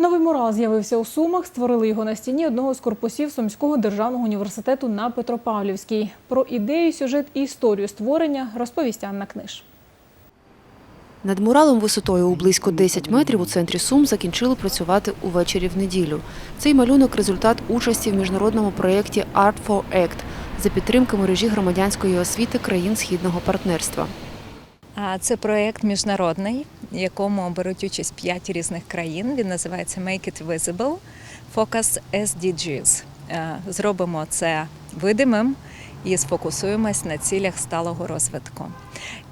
Новий мурал з'явився у Сумах. Створили його на стіні одного з корпусів Сумського державного університету на Петропавлівській. Про ідею, сюжет і історію створення розповість Анна Книж. Над муралом висотою у близько 10 метрів у центрі Сум закінчили працювати увечері в неділю. Цей малюнок – результат участі в міжнародному проєкті Art for Act за підтримки мережі громадянської освіти країн Східного партнерства. А Це проєкт міжнародний, якому беруть участь п'ять різних країн. Він називається Make it Visible Focus SDGs. Е, Зробимо це видимим і сфокусуємось на цілях сталого розвитку.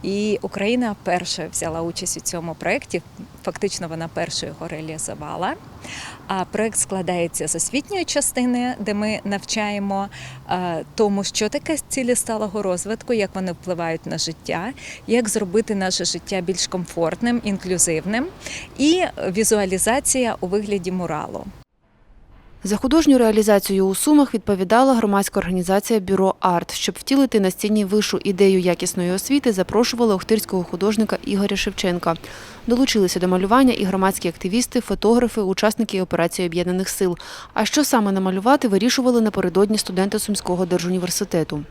І Україна перша взяла участь у цьому проєкті. Фактично вона першою його реалізувала. А проект складається з освітньої частини, де ми навчаємо тому, що таке цілі сталого розвитку, як вони впливають на життя, як зробити наше життя більш комфортним, інклюзивним, і візуалізація у вигляді муралу. За художню реалізацію у Сумах відповідала громадська організація Бюро Арт. Щоб втілити на стіні вишу ідею якісної освіти, запрошували охтирського художника Ігоря Шевченка. Долучилися до малювання і громадські активісти, фотографи, учасники операції Об'єднаних сил. А що саме намалювати, вирішували напередодні студенти Сумського держуніверситету.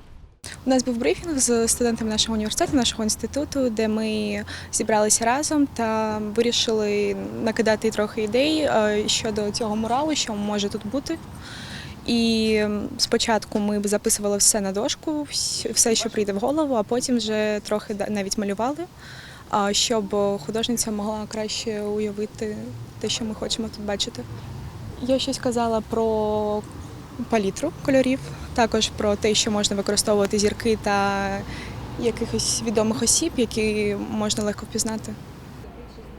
У нас був брифінг з студентами нашого університету, нашого інституту, де ми зібралися разом та вирішили накидати трохи ідей е, щодо цього муралу, що може тут бути. І спочатку ми записували все на дошку, все, що прийде в голову, а потім вже трохи навіть малювали, щоб художниця могла краще уявити те, що ми хочемо тут бачити. Я щось казала про палітру кольорів, також про те, що можна використовувати зірки та якихось відомих осіб, які можна легко впізнати.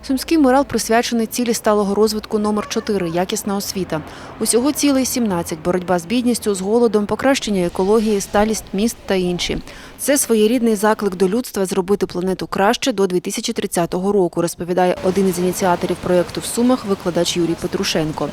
Сумський мурал присвячений цілі сталого розвитку номер 4 якісна освіта. Усього цілей 17 – боротьба з бідністю, з голодом, покращення екології, сталість міст та інші. Це своєрідний заклик до людства зробити планету краще до 2030 року, розповідає один із ініціаторів проєкту в Сумах, викладач Юрій Петрушенко.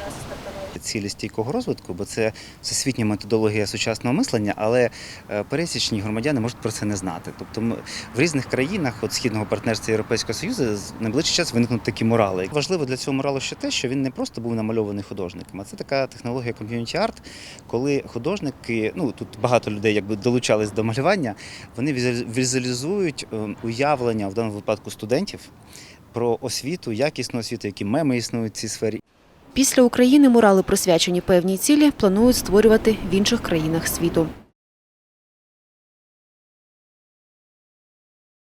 Цілі стійкого розвитку, бо це всесвітня методологія сучасного мислення, але е, пересічні громадяни можуть про це не знати. Тобто ми- в різних країнах от східного партнерства Європейського Союзу найближчий час виникнуть такі мурали. Важливо для цього муралу ще те, що він не просто був намальований художником, а це така технологія ком'юніті арт, коли художники, ну тут багато людей якби долучались до малювання, вони візуалі- візуалізують е, уявлення в даному випадку студентів про освіту, якісну освіту, які меми існують в цій сфері. Після України мурали, присвячені певній цілі, планують створювати в інших країнах світу.